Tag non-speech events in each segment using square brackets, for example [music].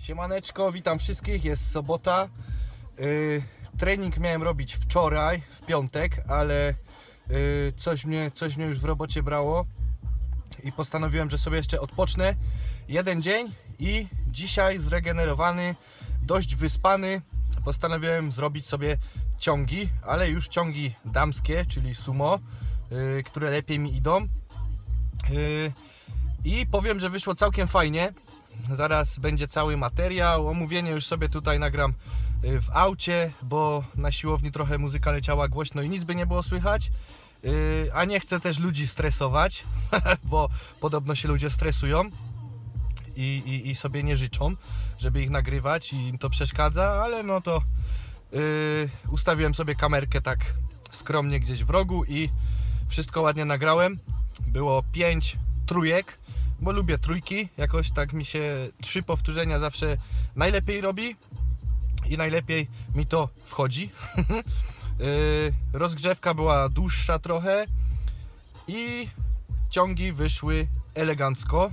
Siemaneczko, witam wszystkich, jest sobota. Yy, trening miałem robić wczoraj, w piątek, ale yy, coś, mnie, coś mnie już w robocie brało i postanowiłem, że sobie jeszcze odpocznę jeden dzień i dzisiaj zregenerowany, dość wyspany, postanowiłem zrobić sobie ciągi, ale już ciągi damskie, czyli sumo, yy, które lepiej mi idą. Yy, I powiem, że wyszło całkiem fajnie. Zaraz będzie cały materiał. Omówienie już sobie tutaj nagram y, w aucie, bo na siłowni trochę muzyka leciała głośno i nic by nie było słychać. Y, A nie chcę też ludzi stresować, [laughs] bo podobno się ludzie stresują i, i, i sobie nie życzą, żeby ich nagrywać i im to przeszkadza, ale no to yy, ustawiłem sobie kamerkę tak skromnie gdzieś w rogu i wszystko ładnie nagrałem. Było pięć trójek, bo lubię trójki, jakoś tak mi się trzy powtórzenia zawsze najlepiej robi i najlepiej mi to wchodzi. Yy, [laughs] Rozgrzewka była dłuższa trochę i ciągi wyszły elegancko.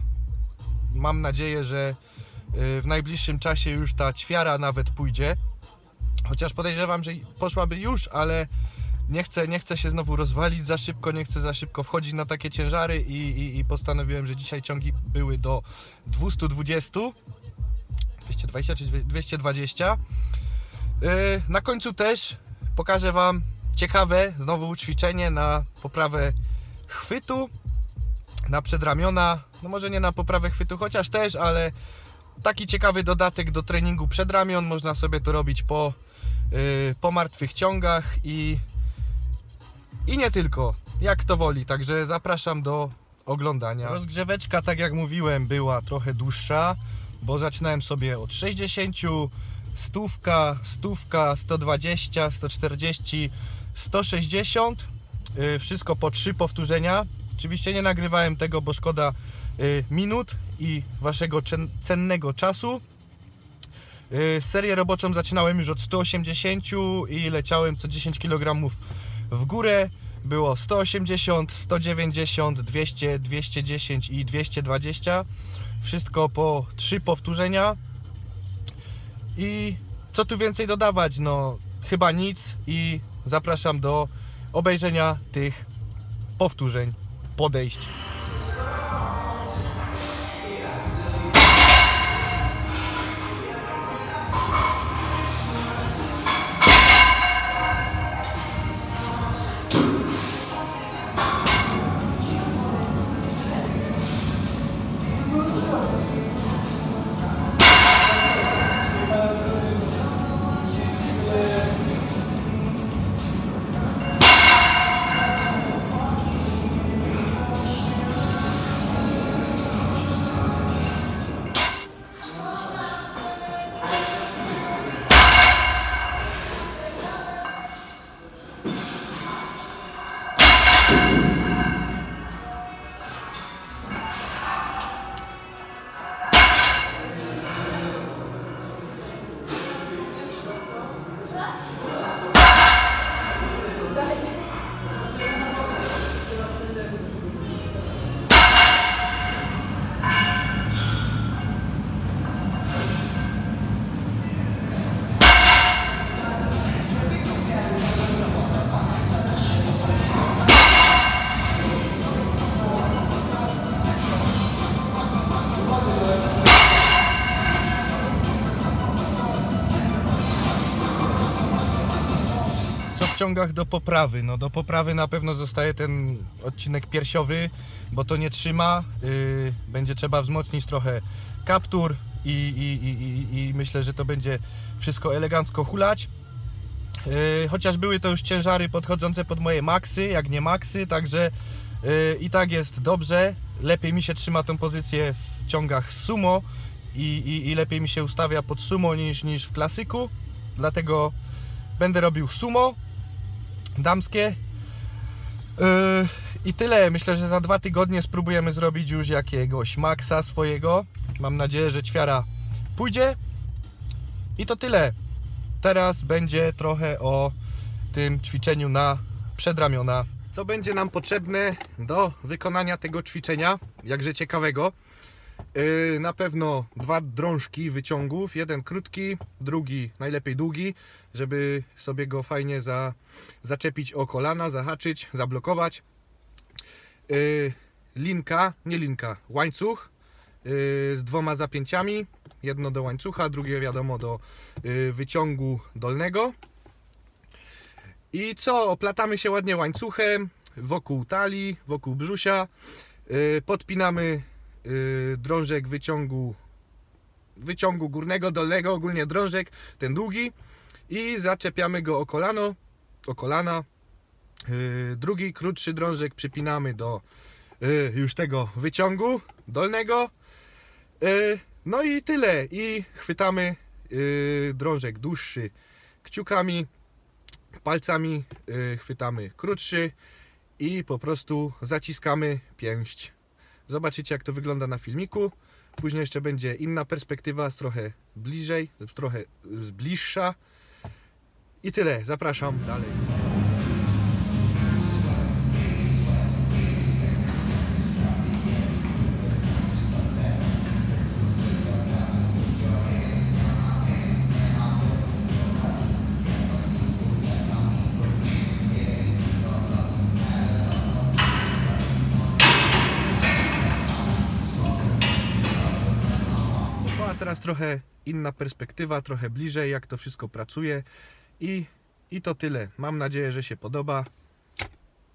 Mam nadzieję, że yy, w najbliższym czasie już ta ćwiara nawet pójdzie. Chociaż podejrzewam, że poszłaby już, ale nie chcę, nie chcę się znowu rozwalić za szybko, nie chcę za szybko wchodzić na takie ciężary i, i, i postanowiłem, że dzisiaj ciągi były do 220 220 czy 220 Yy, Na końcu też pokażę Wam ciekawe znowu ćwiczenie na poprawę chwytu na przedramiona, no może nie na poprawę chwytu, chociaż też, ale taki ciekawy dodatek do treningu przedramion, można sobie to robić po, yy, po martwych ciągach i i nie tylko, jak to woli, także zapraszam do oglądania. Rozgrzeweczka, tak jak mówiłem, była trochę dłuższa, bo zaczynałem sobie od 60, stówka, stówka, 120, 140, 160, yy, wszystko po trzy powtórzenia. Oczywiście nie nagrywałem tego, bo szkoda yy, minut i waszego cen- cennego czasu. Yy, Serię roboczą zaczynałem już od 180 i leciałem co 10 kg w górę. Było 180, 190, 200, 210 i 220. Wszystko po 3 powtórzenia. I co tu więcej dodawać? No, chyba nic. I zapraszam do obejrzenia tych powtórzeń, podejść. Ciągach do poprawy? No do poprawy na pewno zostaje ten odcinek piersiowy, bo to nie trzyma. Yy, będzie trzeba wzmocnić trochę kaptur i, i, i, i, myślę, że to będzie wszystko elegancko hulać. Yy, chociaż były to już ciężary podchodzące pod moje maksy, jak nie maksy, także yy, i tak jest dobrze. Lepiej mi się trzyma tą pozycję w ciągach sumo i lepiej mi się ustawia pod sumo niż, niż w klasyku. Dlatego będę robił sumo damskie. Yy, I tyle. Myślę, że za dwa tygodnie spróbujemy zrobić już jakiegoś maksa swojego. Mam nadzieję, że ćwiara pójdzie. I to tyle. Teraz będzie trochę o tym ćwiczeniu na przedramiona. Co będzie nam potrzebne do wykonania tego ćwiczenia, jakże ciekawego. Yy, na pewno dwa drążki wyciągów, jeden krótki, drugi najlepiej długi, żeby sobie go fajnie za, zaczepić o kolana, zahaczyć, zablokować. Yy, linka, nie linka, łańcuch yy, z dwoma zapięciami. Jedno do łańcucha, drugie wiadomo do wyciągu dolnego. I co? Oplatamy się ładnie łańcuchem wokół talii, wokół brzusia. Podpinamy drążek wyciągu wyciągu górnego, dolnego, ogólnie drążek, ten długi i zaczepiamy go o kolano, o kolana. Yy, drugi, krótszy drążek przypinamy do yy, już tego wyciągu dolnego. No i tyle. I chwytamy drążek dłuższy kciukami, palcami chwytamy krótszy i po prostu zaciskamy pięść. Zobaczycie jak to wygląda na filmiku. Później jeszcze będzie inna perspektywa, trochę bliżej, trochę bliższa. I tyle, zapraszam dalej. Teraz trochę inna perspektywa, trochę bliżej, jak to wszystko pracuje. I, I to tyle. Mam nadzieję, że się podoba.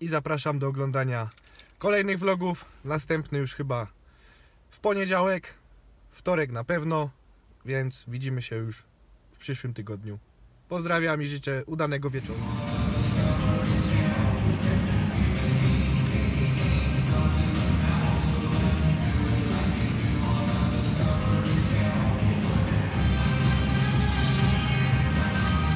I zapraszam do oglądania kolejnych vlogów. Następny już chyba w poniedziałek, wtorek na pewno, więc widzimy się już w przyszłym tygodniu. Pozdrawiam i życzę udanego wieczoru.